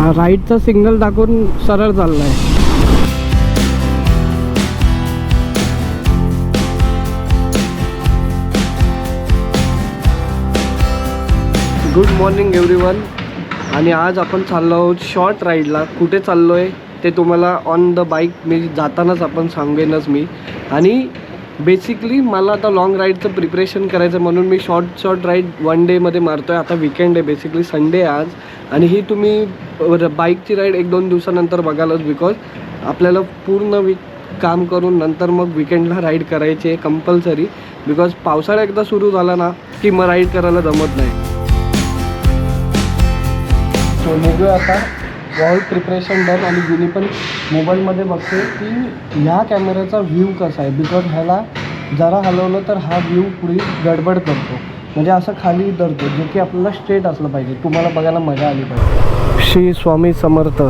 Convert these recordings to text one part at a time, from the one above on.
राईटचा signal दाखवून सरळ चाललाय. गुड मॉर्निंग एव्हरीवन आणि आज आपण चाललो आहोत शॉर्ट राईडला कुठे चाललो आहे ते तुम्हाला ऑन द बाईक मी जातानाच आपण सांगेनच मी. आणि बेसिकली मला आता लॉंग राईडचं प्रिपरेशन करायचं म्हणून मी शॉर्ट शॉर्ट राईड वन डेमध्ये मारतो आहे आता विकेंड आहे. बेसिकली संडे आज. आणि ही तुम्ही बाईकची राईड एक दोन दिवसानंतर बघालच बिकॉज आपल्याला पूर्ण वीक काम करून नंतर मग विकेंडला राईड करायची आहे कंपल्सरी बिकॉज पावसाळा एकदा सुरू झाला ना की मग राईड करायला जमत नाही. सो निघूया आता. वॉल प्रिपरेशन डन आणि जुनी पण मोबाईलमध्ये बघते की ह्या कॅमेऱ्याचा व्ह्यू कसा आहे? बिकॉज ह्याला जरा हलवलं तर हा व्ह्यू पुढे गडबड करतो. म्हणजे असं खाली उतरतो जे की आपल्याला स्ट्रेट असलं पाहिजे. तुम्हाला बघायला मजा आली पाहिजे. श्री स्वामी समर्थ.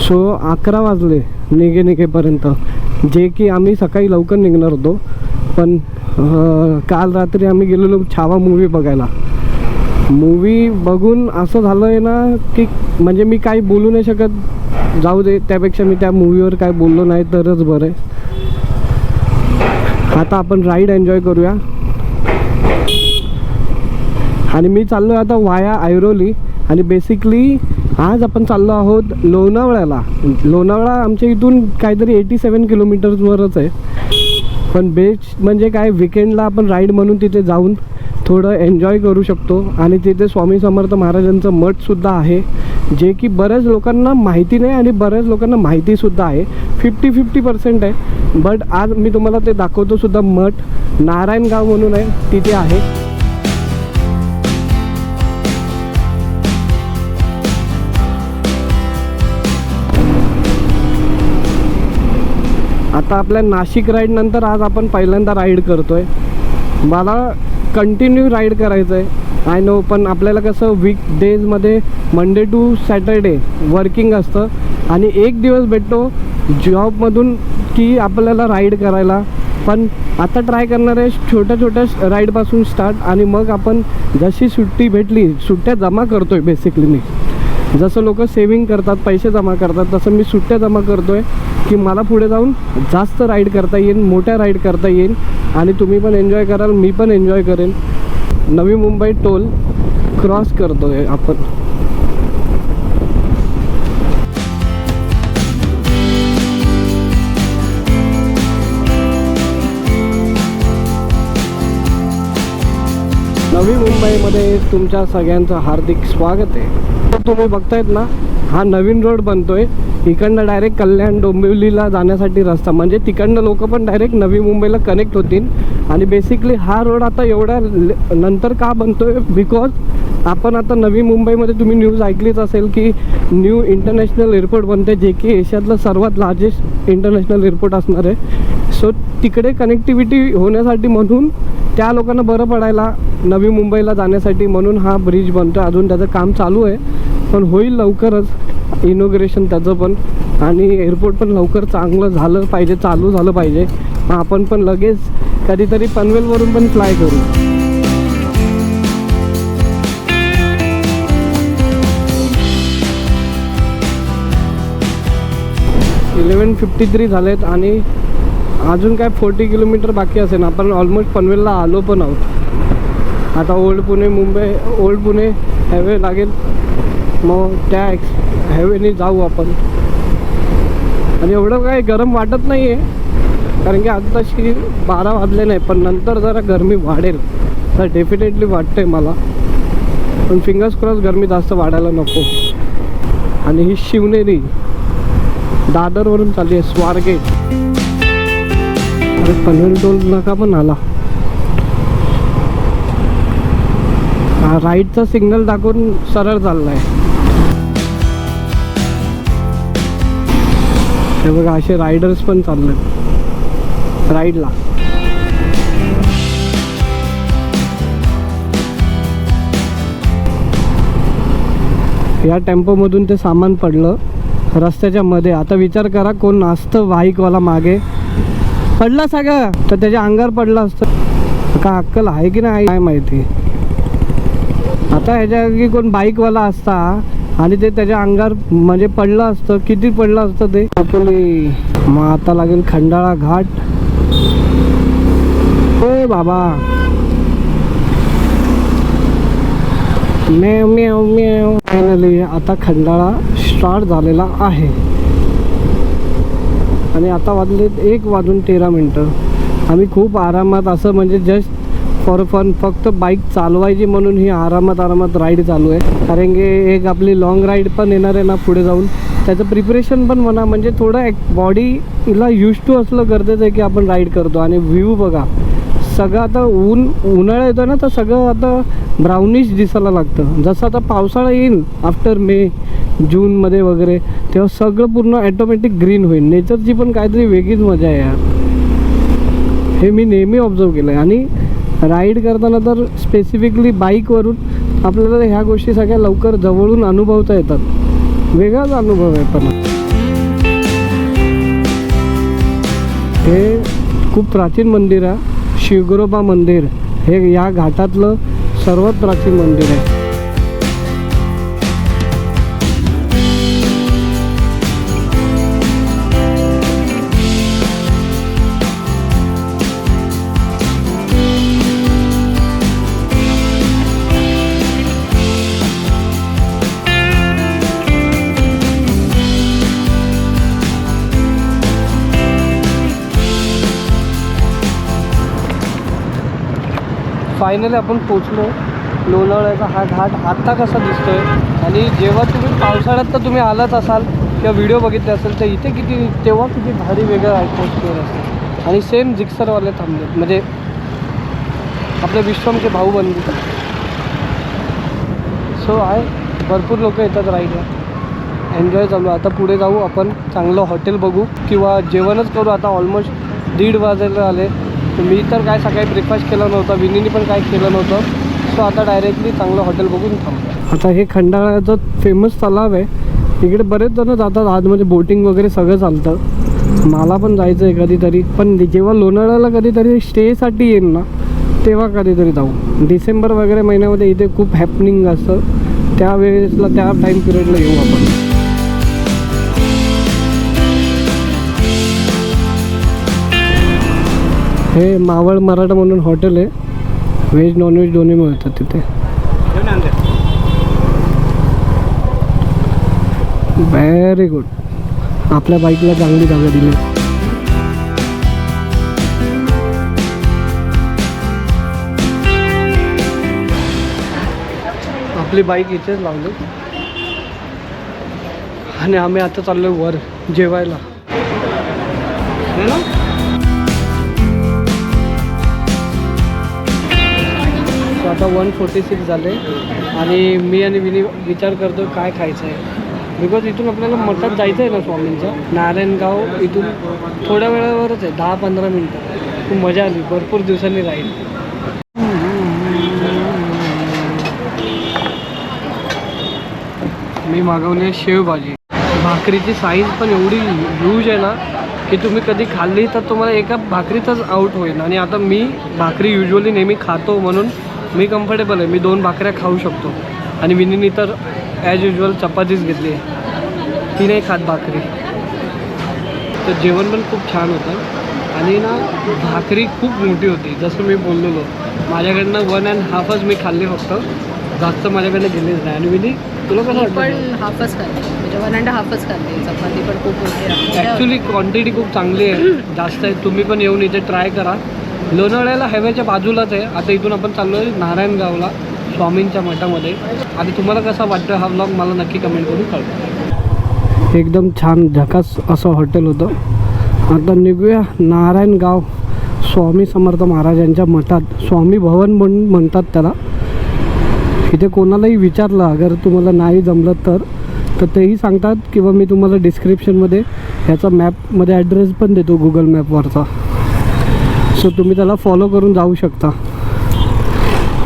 सो अकरा वाजले निघे निघेपर्यंत जे की आम्ही सकाळी लवकर निघणार होतो पण काल रात्री आम्ही गेलेलो छावा मूवी बघायला. मूवी बघून असं झालं आहे ना की म्हणजे मी काही बोलू नाही शकत. जाऊ दे त्यापेक्षा मी त्या मूवीवर काय बोललो नाही तरच बरं आहे. आता आपण राईड एन्जॉय करूया. आणि मी चाललो आता वाया ऐरोली. आणि बेसिकली आज आपण चाललो आहोत लोणावळ्याला. लोणावळा आमच्या इथून काहीतरी एटी सेवन किलोमीटर्सवरच आहे. पण बेस्ट म्हणजे काय विकेंडला आपण राईड म्हणून तिथे जाऊन थोडं एन्जॉय करू शकतो. आणि तिथे स्वामी समर्थ महाराजांचं मठसुद्धा आहे जे की बऱ्याच लोकांना माहिती नाही आणि बऱ्याच लोकांना माहितीसुद्धा आहे. फिफ्टी फिफ्टी पर्सेंट आहे. बट आज मी तुम्हाला ते दाखवतो सुद्धा मठ. नारायणगाव म्हणून आहे तिथे आहे. आता आपल्या नाशिक राईड नंतर आज आपण पहिल्यांदा राईड करतोय. मला कंटिन्यू राईड करायचं आहे आय नो पण आपल्याला कसं वीक डेजमध्ये मंडे टू सॅटरडे वर्किंग असतं. आणि एक दिवस भेटतो जॉबमधून की आपल्याला राईड करायला. पण आता ट्राय करणार आहे छोट्या छोट्या राईडपासून स्टार्ट आणि मग आपण जशी सुट्टी भेटली सुट्ट्या जमा करतो आहे बेसिकली मी. जसं लोक सेविंग करतात पैसे जमा करतात तसं मी सुट्ट्या जमा करतो आहे की मला पुढे जाऊन जास्त राईड करता येईल मोठ्या राईड करता येईल आणि तुम्ही पण एन्जॉय कराल मी पण एन्जॉय करेन. नवी मुंबई टोल क्रॉस करतो आहे आपण. नवी मुंबईमध्ये तुमच्या सगळ्यांचं हार्दिक स्वागत आहे. तर तुम्ही बघतायत ना हा नवीन रोड बनतोय. इकडनं डायरेक्ट कल्याण डोंबिवलीला जाण्यासाठी रस्ता. म्हणजे तिकडनं लोक पण डायरेक्ट नवी मुंबईला कनेक्ट होतील. आणि बेसिकली हा रोड आता एवढ्या ल- नंतर का बनतोय? बिकॉज आपण आता नवी मुंबईमध्ये तुम्ही न्यूज ऐकलीच असेल की न्यू इंटरनॅशनल एअरपोर्ट बनते जे की एशियातलं सर्वात लार्जेस्ट इंटरनॅशनल एअरपोर्ट असणार आहे. सो तिकडे कनेक्टिव्हिटी होण्यासाठी म्हणून त्या लोकांना बरं पडायला नवी मुंबईला जाण्यासाठी म्हणून हा ब्रिज बनतो अजून त्याचं काम चालू आहे. पण होईल लवकरच. इनोग्रेशन त्याचं पण. आणि एअरपोर्ट पण लवकर चांगलं झालं पाहिजे चालू झालं पाहिजे. मग आपण पण लगेच कधीतरी पनवेलवरून पण फ्लाय करू. इलेवन फिफ्टी थ्री झालेत आणि अजून काय फोर्टी किलोमीटर बाकी असेल. आपण ऑलमोस्ट पनवेलला आलो पण आहोत. आता old Pune Mumbai old Pune highway लागेल. मग त्या हायवेने जाऊ आपण. आणि एवढं काही गरम वाटत नाही आहे कारण की आत्ताशी बारा वाजले नाही पण नंतर जरा गरमी वाढेल. तर डेफिनेटली वाटतंय मला. पण फिंगर्स क्रॉस गरमी जास्त वाढायला नको. आणि ही शिवनेरी दादरवरून चालली आहे स्वारगेट अरे पनवेल टोल नका पण आला. राईटचा सिग्नल दाखवून सरळ चाललाय. हे बघा असे रायडर्स पण चाललेत. राईडला या टेम्पोमधून ते सामान पडलं. रस्त्याच्या मध्ये. आता विचार करा कोण नाचतं बाईकवाला मागे. पडला सगळं तर त्याच्या अंगावर पडलं असतं. का अक्कल आहे की नाही काय माहिती. आता ह्याच्या कोण बाईकवाला असता आणि ते त्याच्या अंगावर म्हणजे पडलं असतं किती पडलं असतं ते. आपली मग आता लागेल खंडाळा घाट. ओय बाबा. मेव मेव मेव फायनली आता खंडाळा स्टार्ट झालेला आहे. आणि आता वाजले एक वाजून तेरा मिनटं. आम्ही खूप आरामात असं म्हणजे जस्ट फॉर फन फक्त बाईक चालवायची म्हणून ही आरामात आरामात राईड चालू आहे. कारण की एक आपली लॉंग राईड पण येणार आहे ना पुढे जाऊन. त्याचं प्रिपरेशन पण म्हणा म्हणजे थोडं एक बॉडीला यूज टू असलं गरजेचं आहे की आपण राईड करतो. आणि व्ह्यू बघा सगळं आता ऊन उन्हाळा येतो ना तर सगळं आता ब्राउनिश दिसायला लागतं. जसं आता पावसाळा येईल आफ्टर मे जूनमध्ये वगैरे तेव्हा सगळं पूर्ण ॲटोमॅटिक ग्रीन होईल. नेचरची पण काहीतरी वेगळीच मजा आहे यार. हे मी नेहमी ऑब्झर्व केलं आहे आणि राईड करताना तर स्पेसिफिकली बाईकवरून आपल्याला ह्या गोष्टी सगळ्या लवकर जवळून अनुभवता येतात. वेगळाच अनुभव आहे पण. हे खूप प्राचीन मंदिर आहे. शिवगुरोबा मंदिर. हे या घाटातलं सर्वात प्राचीन मंदिर आहे. फायनली आपण पोचलो लोणावळ्याचा हा घाट आत्ता कसा दिसतोय? आणि जेव्हा तुम्ही पावसाळ्यात तर तुम्ही आलाच असाल किंवा व्हिडिओ बघितले असेल तर इथे किती तेव्हा किती भारी वेगळं ॲटमॉस्फिअर असेल आणि सेम जिक्सरवाले थांबले. म्हणजे आपले विश्वमचे भाऊ बनले. सो आहे. भरपूर लोक येतात राईडला एन्जॉय चालू. आता पुढे जाऊ आपण. चांगलं हॉटेल बघू. किंवा जेवणच करू. आता ऑलमोस्ट दीड वाजायला आले. तर मी तर काय सकाळी ब्रेकफास्ट केला नव्हता विनीने पण काय केलं नव्हतं. सो आता डायरेक्टली चांगलं हॉटेल बघून थांबतो आता हे खंडाळ्याचं फेमस तलाव आहे इकडे बरेच जण जातात आतमध्ये बोटिंग वगैरे सगळं चालतं. मला पण जायचं आहे कधीतरी पण जेव्हा लोणावळ्याला कधीतरी स्टेसाठी येईल ना तेव्हा कधीतरी जाऊ. डिसेंबर वगैरे महिन्यामध्ये इथे खूप हॅपनिंग असतं. त्यावेळेसला त्या टाईम पिरियडला येऊ आपण. हे मावळ मराठा म्हणून हॉटेल आहे. व्हेज नॉनव्हेज दोन्ही मिळतात तिथे. व्हेरी गुड आपल्या बाईकला चांगली जागा दिली. आपली बाईक इथेच लावली. आणि आम्ही आता चाललोय वर जेवायला. आता वन फोर्टी सिक्स झाले आणि मी आणि विनी विचार करतो काय खायचं आहे. बिकॉज इथून आपल्याला मठात जायचं आहे ना स्वामींचं. नारायणगाव इथून थोड्या वेळावरच आहे दहा पंधरा मिनटं. खूप मजा आली भरपूर दिवसांनी राहील. मी मागवली आहे शेवभाजी. भाकरीची साईज पण एवढी ह्यूज आहे ना की तुम्ही कधी खाल्ली तर तुम्हाला एका भाकरीतच आउट होईल. आणि आता मी भाकरी युजली नेहमी खातो म्हणून मी कम्फर्टेबल आहे. मी दोन भाकऱ्या खाऊ शकतो. आणि विनीनी तर ॲज युजल चपातीच घेतली आहे. ती नाही खात भाकरी. तर जेवण पण खूप छान होतं. आणि ना भाकरी खूप मोठी होती. जसं मी बोललेलो माझ्याकडनं वन अँड हाफच मी खाल्ली फक्त. जास्त माझ्याकडनं गेलीच नाही. आणि विनी तुला कसं पण हाफच खाल्ली. म्हणजे वन अँड हाफच खाल्ली. चपाती पण खूप मोठी ॲक्च्युली क्वांटिटी खूप चांगली आहे. जास्त आहे. तुम्ही पण येऊन इथे ट्राय करा. लोणावळ्याला हायवेच्या बाजूलाच आहे. आता इथून आपण चाललो आहे नारायणगावला स्वामींच्या मठामध्ये. आणि तुम्हाला कसा वाटतं हा ब्लॉग मला नक्की कमेंट करून कळवा. एकदम छान झकास असं हॉटेल होतं. आता निघूया नारायणगाव स्वामी समर्थ महाराजांच्या मठात. स्वामी भवन म्हणून म्हणतात त्याला. इथे कोणालाही विचारलं अगर तुम्हाला नाही जमलं तर तर तेही सांगतात किंवा मी तुम्हाला डिस्क्रिप्शनमध्ये ह्याचा मॅपमध्ये ॲड्रेस पण देतो गुगल मॅपवरचा सो तुम्ही त्याला फॉलो करून जाऊ शकता.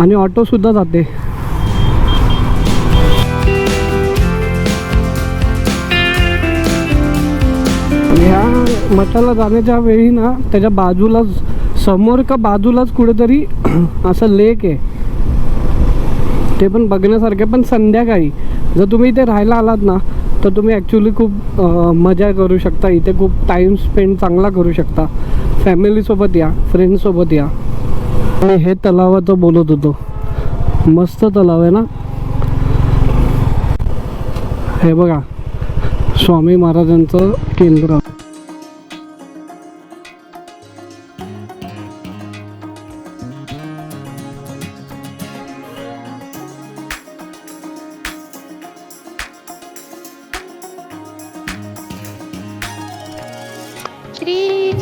आणि ऑटोसुद्धा जाते. ह्या मठाला जाण्याच्या वेळी ना त्याच्या बाजूलाच समोर का बाजूलाच कुठेतरी असं लेक आहे. ते पण बघण्यासारखे पण संध्याकाळी. जर तुम्ही इथे राहायला आलात ना तर तुम्ही ॲक्च्युली खूप मजा करू शकता. इथे खूप टाईम स्पेंड चांगला करू शकता. फॅमिलीसोबत या फ्रेंड्ससोबत या. आणि हे तलावाचं बोलत होतो. मस्त तलाव आहे ना? हे बघा स्वामी महाराजांचं केंद्र.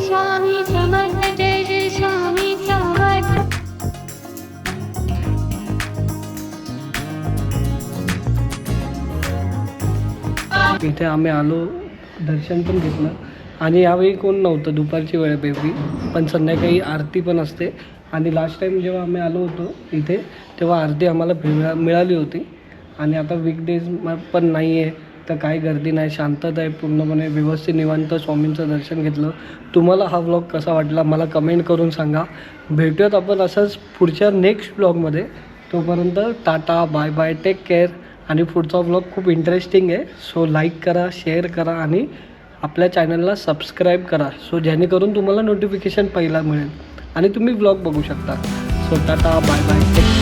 स्वामी समर्थ जय जय स्वामी समर्थ. इथे आम्ही आलो दर्शन पण घेतलं. आणि यावेळी कोण नव्हतं दुपारची वेळ बेबी पण संध्याकाळी आरती पण असते. आणि लास्ट टाईम जेव्हा आम्ही आलो होतो इथे तेव्हा आरती आम्हाला मिळा मिळाली होती. आणि आता वीकडेज पण नाही आहे तर काही गर्दी नाही शांतता आहे पूर्णपणे व्यवस्थित निवांत स्वामींचं दर्शन घेतलं. तुम्हाला हा व्लॉग कसा वाटला मला कमेंट करून सांगा. भेटूयात आपण असंच पुढच्या नेक्स्ट ब्लॉगमध्ये तोपर्यंत tata bye bye take care आणि पुढचा व्लॉग खूप इंटरेस्टिंग आहे. सो लाईक करा शेअर करा आणि आपल्या चॅनलला सबस्क्राईब करा. सो जेणेकरून तुम्हाला नोटिफिकेशन पहिला मिळेल. आणि तुम्ही व्लॉग बघू शकता. So tata bye bye take